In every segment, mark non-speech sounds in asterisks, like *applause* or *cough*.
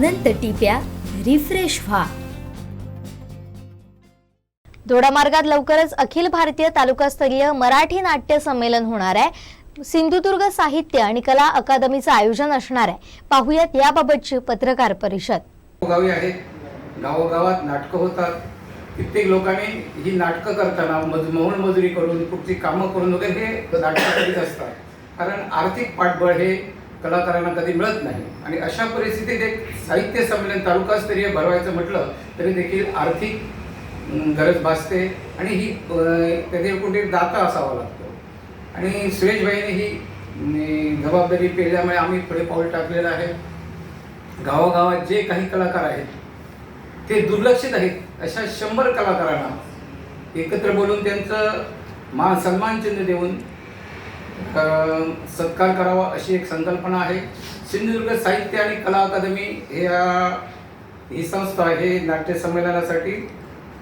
अनंत टिप्या refresh व्हा. दोडामार्गात लवकरच अखिल भारतीय तालुकास्तरीय मराठी नाट्य संमेलन होणार आहे. सिंधुदुर्ग साहित्य आणि कला अकादमीचं आयोजन असणार आहे. पाहुयात याबाबतची पत्रकार परिषद. गावी आहे. गावोगावात नाटकं होतात. कित्येक लोकांनी ही नाटकं करताना मज मौन मजुरी करून कुठची कामं करून वगैरे हे नाटकं करीत असतात. कारण आर्थिक पाठबळ हे कलाकारांना कधी मिळत नाही. आणि अशा परिस्थितीत एक साहित्य संमेलन तालुकास्तरीय भरवायचं म्हटलं तरी देखील आर्थिक गरज भासते आणि ही त्याचे कुठे दाता असावा लागतो. आणि सुरेशभाईने ही जबाबदारी पेरल्यामुळे आम्ही पुढे पाऊल टाकलेलं आहे. गावागावात जे काही कलाकार आहेत ते दुर्लक्षित आहेत. अशा शंभर कलाकारांना एकत्र बोलून त्यांचं मान सन्मानचिन्ह देऊन सत्कार करावा अशी एक संकल्पना आहे. सिंधुदुर्ग साहित्य आणि कला अकादमी हे या- ही संस्था हे नाट्य संमेलनासाठी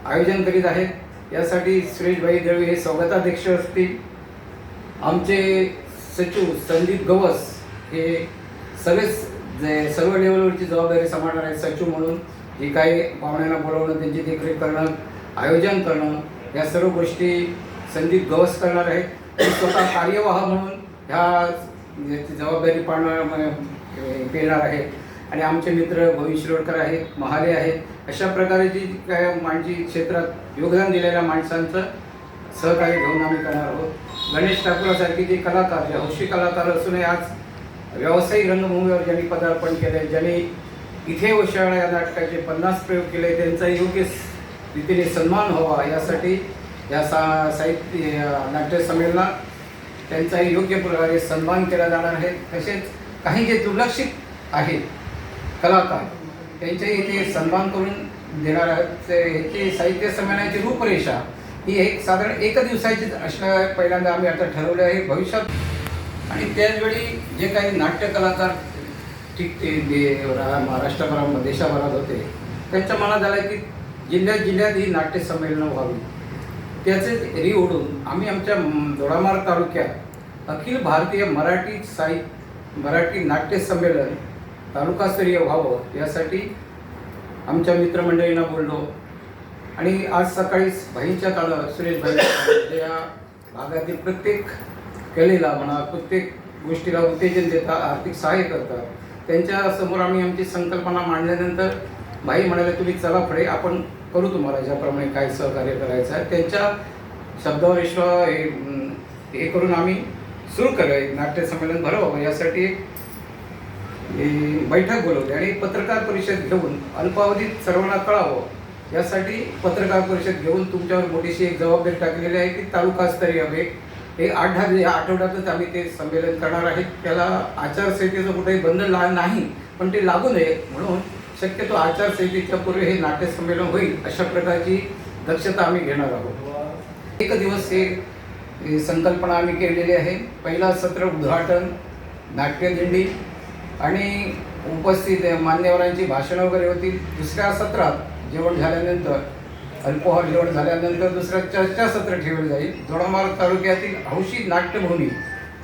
आयोजन करीत आहेत यासाठी सुरेशभाई दळवी हे स्वागताध्यक्ष असतील. आमचे सचिव संदीप गवस हे सगळेच जे सर्व लेवलवरची जबाबदारी सांभाळणार आहेत सचिव म्हणून. जे काही पाहुण्यांना बोलवणं त्यांची देखरेख करणं आयोजन करणं या सर्व गोष्टी संदीप गवस करणार आहेत. स्वतः कार्यवाह म्हणून ह्या याची जबाबदारी पाळणार पेणार आहे. आणि आमचे मित्र भविष्य शिरोडकर आहेत महाले आहेत अशा प्रकारे जी काय माणशी क्षेत्रात योगदान दिलेल्या माणसांचं सहकार्य घेऊन आम्ही करणार आहोत. गणेश ठाकूरासारखे जे कलाकार जे हौशी कलाकार असूनही आज व्यावसायिक रंगभूमीवर ज्यांनी पदार्पण केले ज्यांनी इथे वशाळा या नाटकाचे पन्नास प्रयोग केले त्यांचा योग्य रीतीने सन्मान व्हावा यासाठी या सा साहित्य या त्यांचाही योग्य प्रकारे सन्मान केला जाणार आहे. तसेच काही जे दुर्लक्षित आहेत कलाकार त्यांच्याही ते सन्मान करून देणार आहेत. ते साहित्य संमेलनाची रूपरेषा ही एक साधारण एक दिवसाची असणं पहिल्यांदा आम्ही आता ठरवलं आहे. भविष्यात आणि त्याचवेळी जे काही नाट्य कलाकार ठीक ते महाराष्ट्रभरामध्ये देशाभरात होते त्यांच्या मनात झालं की जिल्ह्यात जिल्ह्यात ही नाट्य संमेलनं व्हावी. त्याचेच री ओढून आम्ही आमच्या दोडामार तालुक्यात अखिल भारतीय मराठी साहित्य मराठी नाट्य संमेलन तालुकास्तरीय व्हावं यासाठी आमच्या मित्रमंडळींना बोललो. आणि आज सकाळी भाईच्या काळात सुरेश भाई या भागातील प्रत्येक कलेला म्हणा प्रत्येक गोष्टीला उत्तेजन देतात आर्थिक सहाय्य करतात. त्यांच्यासमोर आम्ही आमची संकल्पना मांडल्यानंतर भाई म्हणाले तुम्ही चला पुढे आपण करू तुम्हाला ज्याप्रमाणे काय सहकार्य करायचं आहे. त्यांच्या शब्दावर हे हे करून आम्ही सुरू करूया नाट्य संमेलन भरवावं यासाठी एक बैठक बोलवली आणि पत्रकार परिषद घेऊन अल्पावधीत सर्वांना कळावं. यासाठी पत्रकार परिषद घेऊन तुमच्यावर मोठीशी एक जबाबदारी टाकलेली आहे की तालुकास्तरीय एक हे आठ दहा या आठवड्यातच आम्ही ते संमेलन करणार आहे. त्याला आचारसंहितेचं कुठेही बंधन ला नाही पण ते लागू नये. म्हणून शक्यतो आचारसंहितेच्या पूर्वी हे नाट्यसंमेलन होईल अशा प्रकारची दक्षता आम्ही घेणार आहोत. एक दिवस हे संकल्पना आम्ही केलेली आहे. पहिला सत्र उद्घाटन नाट्यदिंडी आणि उपस्थित मान्यवरांची भाषणं वगैरे होती दुसऱ्या सत्रात जेवण झाल्यानंतर अल्कोहोल जेवण झाल्यानंतर दुसरं चर्चासत्र ठेवलं जाईल. दोडामार्ग तालुक्यातील हौशी नाट्यभूमी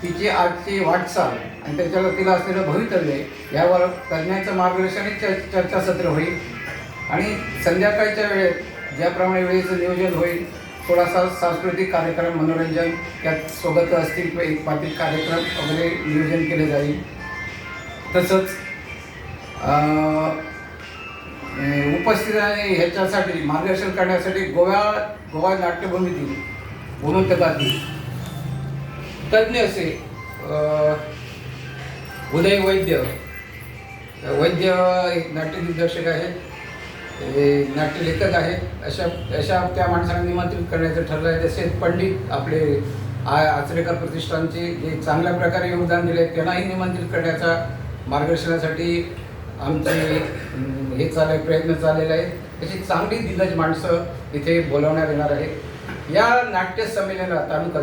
तिची आजची वाटचाल आणि त्याच्यावर तिला असलेलं भवितव्य यावर तज्ज्ञांचं मार्गदर्शन आणि चर्चासत्र होईल. आणि संध्याकाळच्या वेळेत ज्याप्रमाणे वेळेचं नियोजन होईल थोडासा सांस्कृतिक कार्यक्रम मनोरंजन त्यात सोबत असतील किंवा एक कार्यक्रम वगैरे नियोजन केले जाईल. तसंच अं, उपस्थित आणि ह्याच्यासाठी मार्गदर्शन करण्यासाठी गोवा गोवा नाट्यभूमीतील गुणवंतकातील तज्ज्ञ असे उदय वैद्य. वैद्य एक नाट्य दिग्दर्शक आहेत हे नाट्यलेखक आहेत अशा अशा त्या माणसांना निमंत्रित करण्याचं ठरलं आहे. तसेच पंडित आपले आ आचरेकर प्रतिष्ठानचे जे चांगल्या प्रकारे योगदान दिले त्यांनाही निमंत्रित करण्याचा मार्गदर्शनासाठी आमचे हे चालले प्रयत्न चाललेले आहेत. अशी चांगली दिग्गज माणसं इथे बोलावण्यात येणार आहेत. या नाट्य संमेलनात तालुका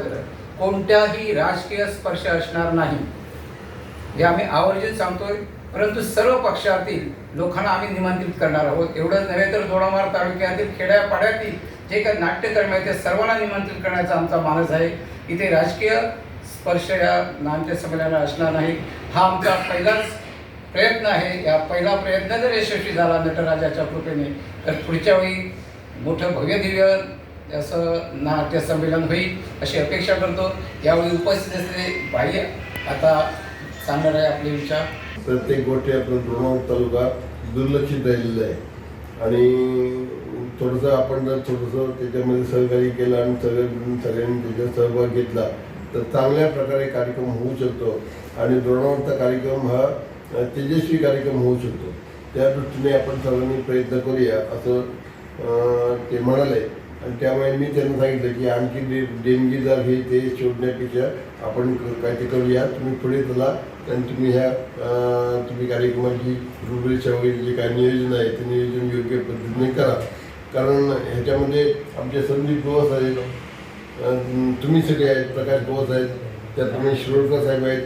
कोणत्याही राजकीय स्पर्श असणार नाही. हे आम्ही आवर्जून सांगतोय. परंतु सर्व पक्षातील लोकांना आम्ही निमंत्रित करणार आहोत. एवढंच नव्हे तर दोडामार तालुक्यातील खेड्यापाड्यातील जे काही नाट्यकर्म आहे ते सर्वांना निमंत्रित करण्याचा आमचा मानस आहे. इथे राजकीय स्पर्श या नाट्य संमेलनाला असणार नाही. हा आमचा पहिलाच प्रयत्न आहे. या पहिला प्रयत्न जर यशस्वी झाला नटराजाच्या कृपेने तर पुढच्या वेळी मोठं भव्यदिव्य असं नाट्य संमेलन होईल अशी अपेक्षा करतो. यावेळी उपस्थित असलेले बाह्य आता सांगणार आहे आपले विचार. प्रत्येक गोष्टी आपला दोन तालुका दुर्लक्षित राहिलेला आहे. आणि थोडंसं आपण जर थोडंसं त्याच्यामध्ये सहकार्य केलं आणि सगळे सगळ्यांनी त्याच्यात सहभाग घेतला तर चांगल्या प्रकारे कार्यक्रम होऊ शकतो. आणि द्रोणावरचा कार्यक्रम हा तेजस्वी कार्यक्रम होऊ शकतो. त्या दृष्टीने आपण सर्वांनी प्रयत्न करूया असं ते म्हणाले. आणि त्यामुळे मी त्यांना सांगितलं की आणखी दे जर हे ते शोधण्यापेक्षा आपण काय ते करूया तुम्ही पुढे चला आणि तुम्ही ह्या तुम्ही कार्यक्रमाची रूपरेषा वगैरे जे काय नियोजन आहे ते नियोजन योग्य पद्धतीने करा. कारण ह्याच्यामध्ये आमचे संदीप गोवस आहेत तुम्ही सगळे आहेत प्रकाश गोवस आहेत त्याप्रमाणे शिरोडकर साहेब आहेत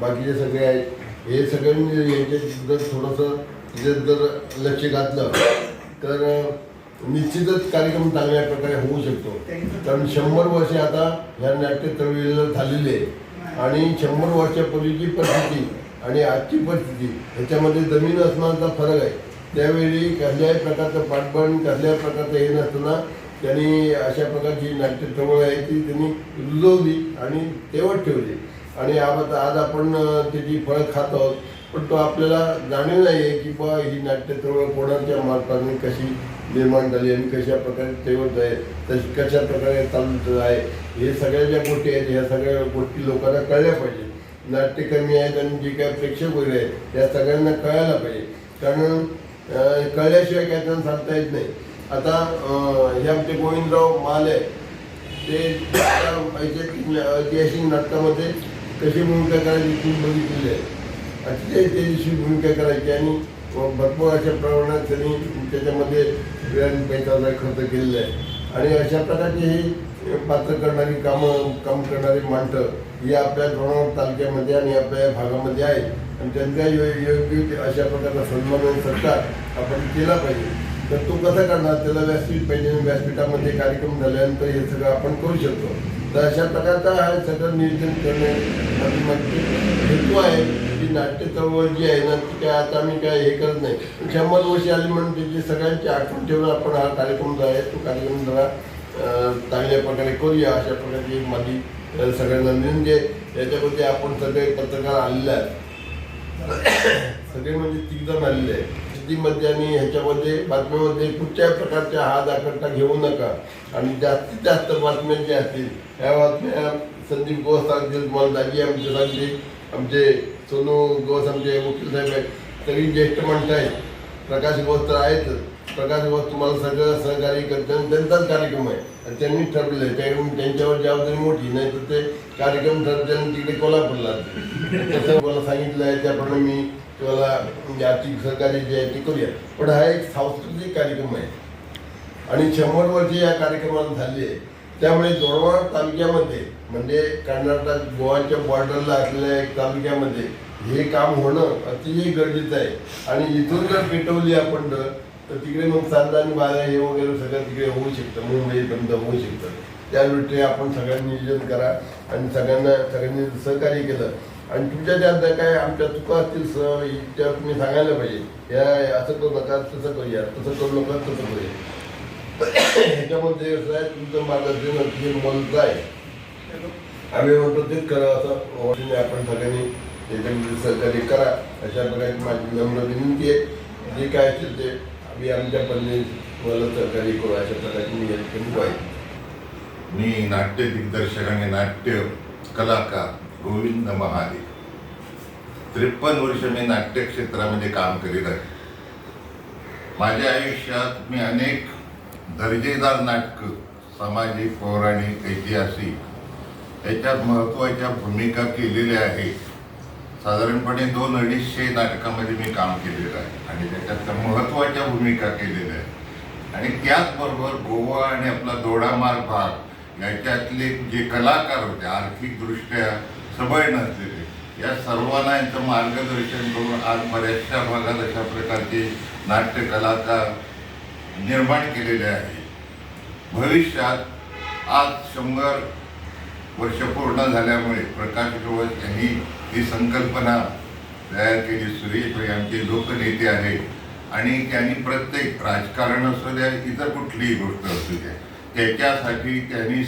बाकीचे सगळे आहेत. हे सगळ्यांनी यांच्यात जर थोडंसं जर लक्ष घातलं तर निश्चितच कार्यक्रम चांगल्या प्रकारे होऊ शकतो. कारण शंभर वर्षे आता ह्या नाट्य चळवळीला झालेली आहे. आणि शंभर वर्षापूर्वीची परिस्थिती आणि आजची परिस्थिती ह्याच्यामध्ये जमीन असमानाचा फरक आहे. त्यावेळी कसल्याही प्रकारचं पाठबळ कसल्याही प्रकारचं हे नसताना त्यांनी अशा प्रकारची नाट्य चळवळ आहे ती त्यांनी रुजवली आणि तेवढ ठेवली. आणि आज आज आपण त्याची फळं खात आहोत. पण तो आपल्याला जाणीव नाही आहे की बा ही नाट्य चळवळ कोणाच्या मार्फाने कशी निर्माण झाली आणि कशा प्रकारे तेवत आहे तशी कशा प्रकारे चालत आहे हे सगळ्या ज्या गोष्टी आहेत ह्या सगळ्या गोष्टी लोकांना कळल्या पाहिजे. नाट्यकर्मी आहेत आणि जे काय प्रेक्षक वगैरे आहेत त्या सगळ्यांना कळायला पाहिजे. कारण कळल्याशिवाय काय त्यांना सांगता येत नाही. आता हे आमचे गोविंदराव माल आहे ते ऐतिहासिक ऐतिहासिक नाटकामध्ये कशी भूमिका करायची ती बघितलेली आहे. अतिशय तेजस्वी भूमिका करायची आणि भरपूर अशा प्रमाणात त्यांनी त्याच्यामध्ये वेळाने पैसा खर्च केलेला आहे. आणि अशा प्रकारची ही पात्र करणारी कामं काम करणारी माणसं ही आपल्या द्रोणावळ तालुक्यामध्ये आणि आपल्या या भागामध्ये आहेत. आणि त्यांचा योग्य अशा प्रकारचा सन्मान आणि सत्कार आपण केला पाहिजे. तर तो कसा करणार? त्याला व्यासपीठ पाहिजे व्यासपीठामध्ये कार्यक्रम झाल्यानंतर हे सगळं आपण करू शकतो. तर अशा प्रकारचा हा सगळं नियोजन करणे आणि हेतू आहे की नाट्य चळवळ जी आहे ना ती काय आता आम्ही काय हे करत नाही. शंभर वर्षी आली म्हणून त्याची सगळ्यांची आठवण ठेवून आपण हा कार्यक्रम जो आहे तो कार्यक्रम जरा चांगल्या प्रकारे करूया. अशा प्रकारची माझी सगळ्यांना विनंती आहे. याच्यामध्ये आपण सगळे पत्रकार आलेले आहेत. सगळे म्हणजे तिघजण आलेले आहे शेतीमध्ये आणि ह्याच्यामध्ये बातम्यामध्ये कुठच्याही प्रकारच्या हात आकर्ता घेऊ नका. आणि जास्तीत जास्त बातम्या ज्या असतील ह्या बातम्या संदीप गोस सांगतील तुम्हाला दाजी आमचे सांगतील. आमचे सोनू गोस आमचे वकील साहेब आहेत. सगळी ज्येष्ठ माणसं आहेत. प्रकाश गोस तर आहेतच. प्रकाश गोस तुम्हाला सगळं सहकार्य करते आणि त्यांचाच कार्यक्रम आहे. आणि त्यांनी ठरवलं आहे. त्याकडून त्यांच्यावर जबाबदारी मोठी नाही तर ते कार्यक्रम ठरते आणि तिकडे कोल्हापूरला तसं मला सांगितलं आहे. त्याप्रमाणे मी किंवा म्हणजे आर्थिक सहकार्य जे आहे ते करूया. पण हा एक सांस्कृतिक कार्यक्रम आहे. आणि शंभर वर्षे या कार्यक्रमाला झाली आहे त्यामुळे दोरवाड तालुक्यामध्ये म्हणजे कर्नाटक गोवाच्या बॉर्डरला असलेल्या एक तालुक्यामध्ये हे काम होणं अतिशय गरजेचं आहे. आणि इथून जर पेटवली आपण तर तिकडे मग चांदा आणि बारा हे वगैरे सगळं तिकडे होऊ शकतं. मुंबई बंद होऊ शकतं. त्यादृष्टीने आपण सगळ्यांनी नियोजन करा. आणि सगळ्यांना सगळ्यांनी सहकार्य केलं. आणि तुमच्या ज्या ज्या काय आमच्या चुका असतील सर त्या तुम्ही सांगायला पाहिजे. या असं करू नका तसं करूया. तसं करू नका तसं करूया. ह्याच्यामध्ये कसं आहे तुमचं मार्गदर्शन अतिशय मोलचं आहे. आम्ही म्हणतो तेच करा असं. आपण सगळ्यांनी त्याच्यामध्ये सहकार्य करा. अशा प्रकारची माझी नम्र विनंती आहे. जे काय असेल ते आम्ही आमच्या पद्धतीने तुम्हाला सहकार्य करू. अशा प्रकारची मी या ठिकाणी मी नाट्य दिग्दर्शक आणि नाट्य कलाकार गोविंद महादेव. त्रेपन्न वर्ष मी नाट्य क्षेत्रामध्ये काम करीत आहे. माझ्या आयुष्यात मी अनेक दर्जेदार नाटकं सामाजिक पौराणिक ऐतिहासिक याच्यात महत्त्वाच्या भूमिका केलेल्या आहेत. साधारणपणे दोन अडीचशे नाटकामध्ये मी काम केलेलं आहे आणि त्याच्यात महत्त्वाच्या भूमिका केलेल्या आहेत. आणि त्याचबरोबर गोवा आणि आपला दोडामार्ग भाग याच्यातले जे कलाकार होते आर्थिकदृष्ट्या सबळ नसलेले या सर्वांना यांचं मार्गदर्शन करून आज बऱ्याचशा भागात अशा प्रकारचे नाट्यकलाकार निर्माण केलेले आहे भविष्यात आज शंभर वर्ष पूर्ण झाल्यामुळे प्रकाश गवत यांनी ही संकल्पना तयार केली. सुरेश भाई आमचे लोकनेते आहेत. आणि त्यांनी प्रत्येक राजकारण असू द्या इतर कुठलीही गोष्ट असू द्या त्याच्यासाठी त्यांनी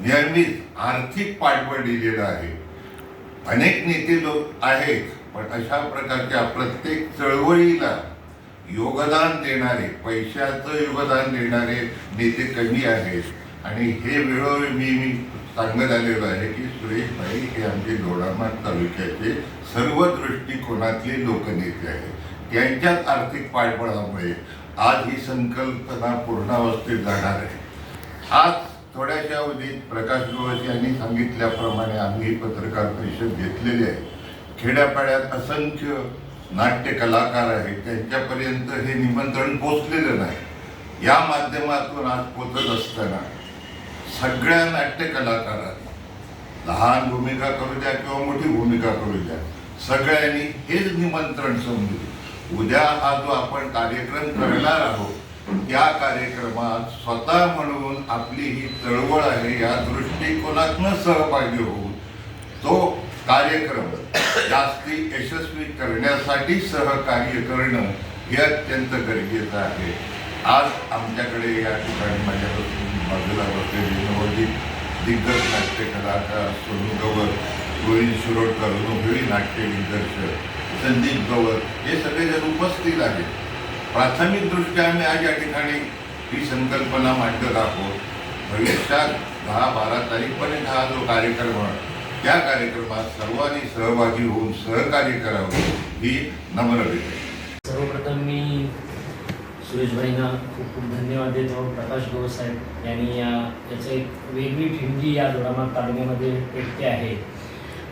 नियमित आर्थिक पाठबळ दिलेलं आहे. अनेक नेते लोक आहेत पण अशा प्रकारच्या प्रत्येक चळवळीला योगदान देणारे पैशाचं योगदान देणारे नेते कमी आहेत. आणि हे वेळोवेळी मी मी सांगत आलेलो आहे की सुरेश भाई हे आमचे दोडामार्ग तालुक्याचे सर्व दृष्टिकोनातले लोकनेते आहेत. त्यांच्याच आर्थिक पाठबळामुळे आज ही संकल्पना पूर्णावस्थेत जाणार आहे. आज थोड्याशा अवधीत प्रकाश गोवस यांनी सांगितल्याप्रमाणे आम्ही पत्रकार परिषद घेतलेली आहे. खेड्यापाड्यात असंख्य नाट्य कलाकार आहेत त्यांच्यापर्यंत हे निमंत्रण पोचलेलं नाही. या माध्यमातून आज पोचत असताना सगळ्या नाट्य कलाकारांनी लहान भूमिका करू द्या किंवा मोठी भूमिका करू द्या सगळ्यांनी हेच निमंत्रण समजू उद्या हा जो आपण कार्यक्रम करणार आहोत त्या कार्यक्रमात स्वतः म्हणून आपली ही चळवळ आहे या दृष्टिकोनातनं सहभागी होऊन तो कार्यक्रम जास्ती यशस्वी करण्यासाठी सहकार्य करणं हे अत्यंत गरजेचं आहे. आज आमच्याकडे या ठिकाणी माझ्यापासून बाजूला बसलेले नवोदित दिग्गज नाट्य कलाकार सोनू गवत गोविंद शिरोडकर अनुभवी नाट्य दिग्दर्शक संदीप गवत हे सगळेजण उपस्थित आहेत. प्राथमिकदृष्ट्या आम्ही आज या ठिकाणी ही संकल्पना मांडत आहोत. भविष्यात दहा बारा तारीखपर्यंत हा जो कार्यक्रम आहे, त्या कार्यक्रमात सर्वांनी सहभागी होऊन सहकार्य करावं ही नम्र विनंती. सर्वप्रथम मी सुरेशभाईंना खूप खूप धन्यवाद देतो प्रकाश गौर साहेब यांनी या याचं एक वेगळी ठिणगी या दोडामार्ग तालुक्यामध्ये पेटते आहे.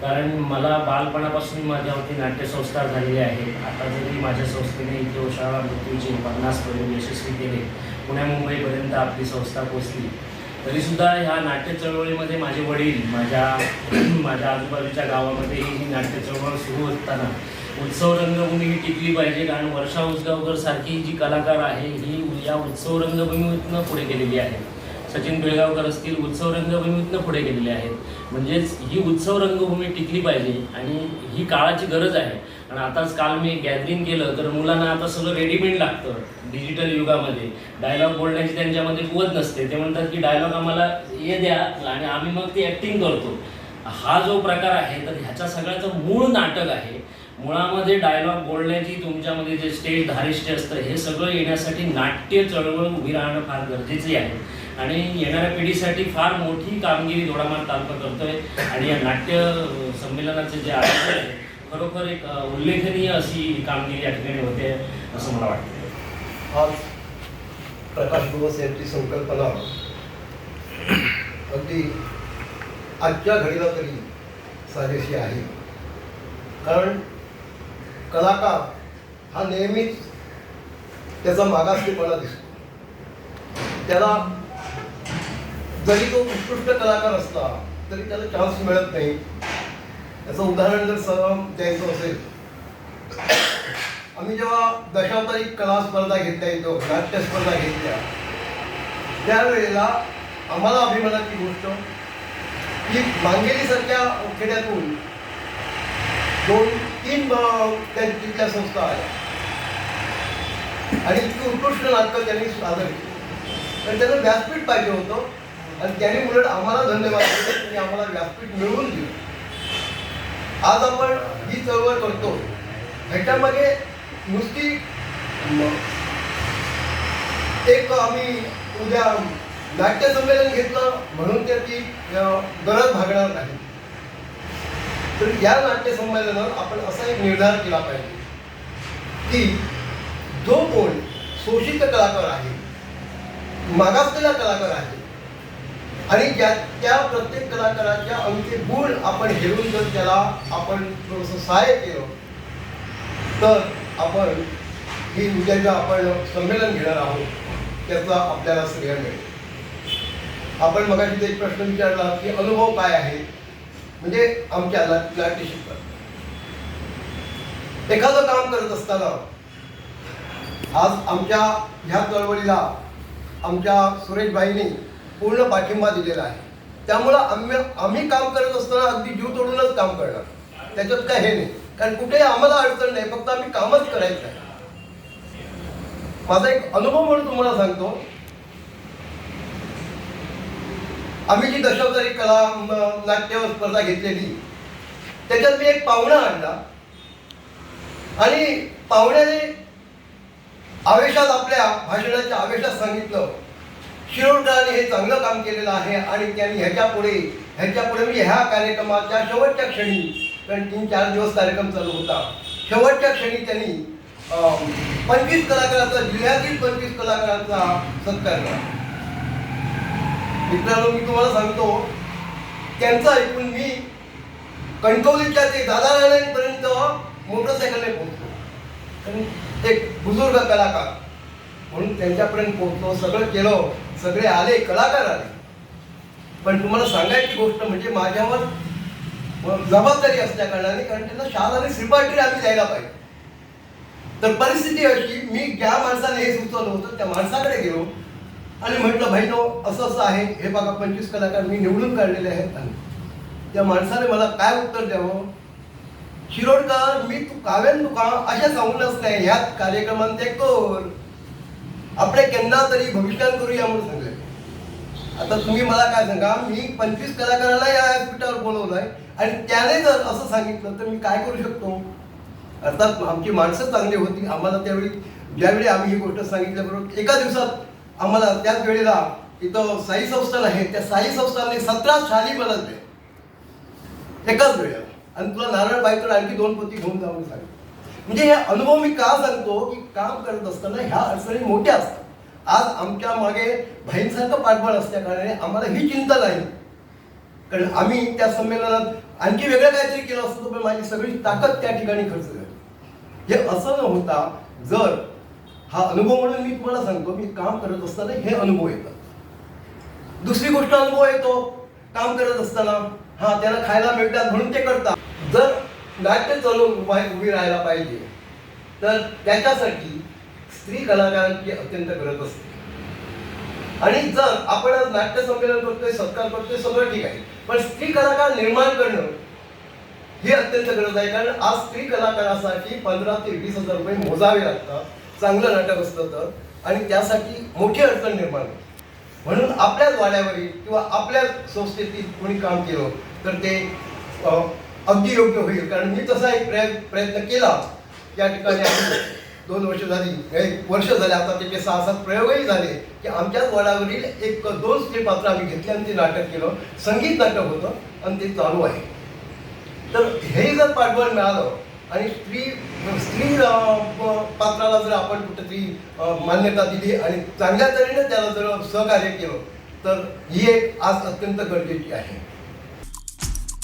कारण मला बालपणापासून माझ्यावरती नाट्यसंस्कार झालेले आहेत. आता जरी माझ्या संस्थेने इथे शाळा मृत्यूचे पन्नास पर्यंत यशस्वी केले पुण्या मुंबईपर्यंत आपली संस्था पोचली तरीसुद्धा ह्या नाट्य चळवळीमध्ये माझे वडील माझ्या *clears throat* माझ्या आजूबाजूच्या गावामध्ये ही नाट्य चळवळ सुरू असताना उत्सव रंगभूमी ही टिकली पाहिजे कारण वर्षा उसगावकर सारखी जी कलाकार आहे ही या उत्सव रंगभूमीतनं पुढे गेलेली आहे. सचिन बेळगावकर असतील उत्सव रंगभूमीतनं पुढे गेलेले आहेत. म्हणजेच ही उत्सव रंगभूमी टिकली पाहिजे आणि ही काळाची गरज आहे. आणि आताच काल मी गॅदरिंग केलं तर मुलांना आता सगळं रेडीमेड लागतं डिजिटल युगामध्ये. डायलॉग बोलण्याची त्यांच्यामध्ये कुवत नसते. ते म्हणतात की डायलॉग आम्हाला हे द्या आणि आम्ही मग ती ॲक्टिंग करतो. हा जो प्रकार आहे तर ह्याचा सगळ्याचं मूळ नाटक आहे. मुळामध्ये डायलॉग बोलण्याची तुमच्यामध्ये जे स्टेज धारिष्ट्य असतं हे सगळं येण्यासाठी नाट्य चळवळ उभी राहणं फार गरजेचे आहे. आणि येणाऱ्या पिढीसाठी फार मोठी कामगिरी दोडामार तालुका करतोय आणि या नाट्य संमेलनाचे जे आयोजन आहे खरोखर एक उल्लेखनीय अशी कामगिरी या ठिकाणी होते असं मला वाटतं आज प्रकाश दिवस यांची संकल्पना अगदी आजच्या घडीला तरी साजेशी आहे. कारण कलाकार हा नेहमीच त्याचा मागासलेपणा दिसतो. त्याला जरी तो उत्कृष्ट कलाकार असला तरी त्याला चान्स मिळत नाही. याचं उदाहरण जर सर्व द्यायचं असेल. आम्ही जेव्हा दशावतारी कला स्पर्धा घेतल्या येतो नाट्य स्पर्धा घेतल्या त्यावेळेला आम्हाला अभिमानाची गोष्ट की मांगेलीसारख्या खेड्यातून दोन तीन त्या तिथल्या संस्था आहेत आणि इतकी उत्कृष्ट नाटकं त्यांनी सादर केली. तर त्यांना व्यासपीठ पाहिजे होतं. आणि त्याने उलट आम्हाला धन्यवाद दिले त्यांनी आम्हाला व्यासपीठ मिळवून दिलं. आज आपण ही चळवळ करतो. ह्याच्यामध्ये नुसती एक आम्ही उद्या नाट्य संमेलन घेतलं म्हणून त्याची ती गरज भागणार नाही. तर या नाट्य संमेलनात आपण असा एक निर्धार केला पाहिजे की जो कोण शोषित कलाकार आहे मागासलेला कलाकार आहे आणि ज्या त्या प्रत्येक कलाकाराच्या अंगचे गुण आपण घेऊन जर त्याला आपण थोडंसं सहाय्य केलं तर आपण ही उद्याचं आपण संमेलन घेणार आहोत त्याचा आपल्याला श्रेय मिळेल. आपण मगाशी एक प्रश्न विचारला की अनुभव काय आहे? म्हणजे आमच्या ला- शिकतात एखादं काम करत असताना आज आमच्या ह्या चळवळीला आमच्या सुरेशबाईंनी पूर्ण पाठिंबा दिलेला आहे. त्यामुळं आम्ही आम्ही काम करत असताना अगदी जीव तोडूनच काम करणार. त्याच्यात काय हे नाही. कारण कुठेही आम्हाला अडचण नाही फक्त आम्ही कामच करायचं आहे. माझा एक अनुभव म्हणून तुम्हाला सांगतो. आम्ही जी दशावतारी कला म- नाट्य स्पर्धा घेतलेली त्याच्यात मी एक पाहुणा आणला. आणि पाहुण्याने आवेशात आपल्या भाषणाच्या आवेशात सांगितलं. शिरोडाने हे चांगलं काम केलेलं आहे आणि त्यांनी ह्याच्या पुढे ह्याच्या पुढे म्हणजे ह्या कार्यक्रमाच्या शेवटच्या क्षणी कारण तीन चार दिवस कार्यक्रम चालू होता शेवटच्या क्षणी त्यांनी पंचवीस कलाकारांचा जिल्ह्यातील पंचवीस कलाकारांचा सत्कार केला. मित्रांनो मी तुम्हाला सांगतो त्यांचं ऐकून मी कणकवलीच्या ते दादा राणांपर्यंत मोटरसायकलने पोहोचलो. कारण एक बुजुर्ग कलाकार म्हणून त्यांच्यापर्यंत पोहोचलो सगळं केलं. सगळे आले कलाकार आले. पण तुम्हाला सांगायची गोष्ट म्हणजे माझ्यावर जबाबदारी असल्या कारणाने कारण त्यांना शाल आणि श्रीपाठी आम्ही द्यायला पाहिजे. तर परिस्थिती अशी मी ज्या माणसाने हे सुचवलं होतं त्या माणसाकडे गेलो आणि म्हटलं भाईनो असं असं आहे. हे बघा पंचवीस कलाकार मी निवडून काढलेले आहेत आणि त्या माणसाने मला काय उत्तर द्यावं? शिरोडकर मी तू काव्यान तुका अशा सांगूनच नाही ह्यात कार्यक्रमांत ते कर आपण केन्ना तरी भविष्यात करूया म्हणून सांगले. आता तुम्ही मला काय सांगा मी पंचवीस कलाकाराला या व्यासपीठावर बोलवलंय आणि त्याने जर असं सांगितलं तर मी काय करू शकतो? अर्थात आमची माणसं चांगली होती आम्हाला त्यावेळी ज्यावेळी आम्ही ही गोष्ट सांगितल्याबरोबर एका दिवसात आम्हाला त्याच वेळेला इथं साई संस्थान आहे त्या साई संस्थानने सतरा शाली मला एकाच वेळेला. आणि तुला नारळ बायकडे आणखी दोन पोती घेऊन जाऊन सांगितलं. म्हणजे हे अनुभव मी का सांगतो की काम करत असताना ह्या अडचणी मोठ्या असतात. आज आमच्या मागे बहीणसारखं पाठबळ असल्याकारणाने आम्हाला ही चिंता नाही. कारण आम्ही त्या संमेलनात आणखी वेगळं काहीतरी केलं असतो पण माझी सगळी ताकद त्या ठिकाणी खर्च झाली. हे असं न होता जर हा अनुभव म्हणून मी तुम्हाला सांगतो मी काम करत असताना हे अनुभव येतात. दुसरी गोष्ट अनुभव येतो काम करत असताना हा त्याला खायला मिळतात म्हणून ते करतात. जर नाट्य चालू उभा उभी राहायला पाहिजे. तर त्याच्यासाठी स्त्री कलाकारांची अत्यंत गरज असते आणि जर आपण आज नाट्य संमेलन करतोय सत्कार करतोय सगळं ठीक आहे. पण स्त्री कलाकार निर्माण करणं ही अत्यंत गरज आहे. कारण आज स्त्री कलाकारासाठी पंधरा ते वीस हजार रुपये मोजावे लागतात. चांगलं नाटक असतं तर. आणि त्यासाठी मोठी अडचण निर्माण होते. म्हणून आपल्याच वाड्यावरील किंवा आपल्याच संस्थेतील कोणी काम केलं तर ते अगदी योग्य होईल. कारण मी तसा एक प्रयत्न प्रयत्न केला. या ठिकाणी दोन वर्ष झाली. एक वर्ष झाले. आता त्याचे सहा सात प्रयोगही झाले की आमच्याच वडावरील एक दोन स्त्री पात्र आम्ही घेतली आणि ते नाटक केलं. संगीत नाटक होतं आणि ते चालू आहे. तर हे जर पाठबळ मिळालं आणि स्त्री स्त्री पात्राला जर आपण कुठेतरी मान्यता दिली आणि चांगल्या तऱ्हेने त्याला जर सहकार्य केलं तर ही एक आज अत्यंत गरजेची आहे.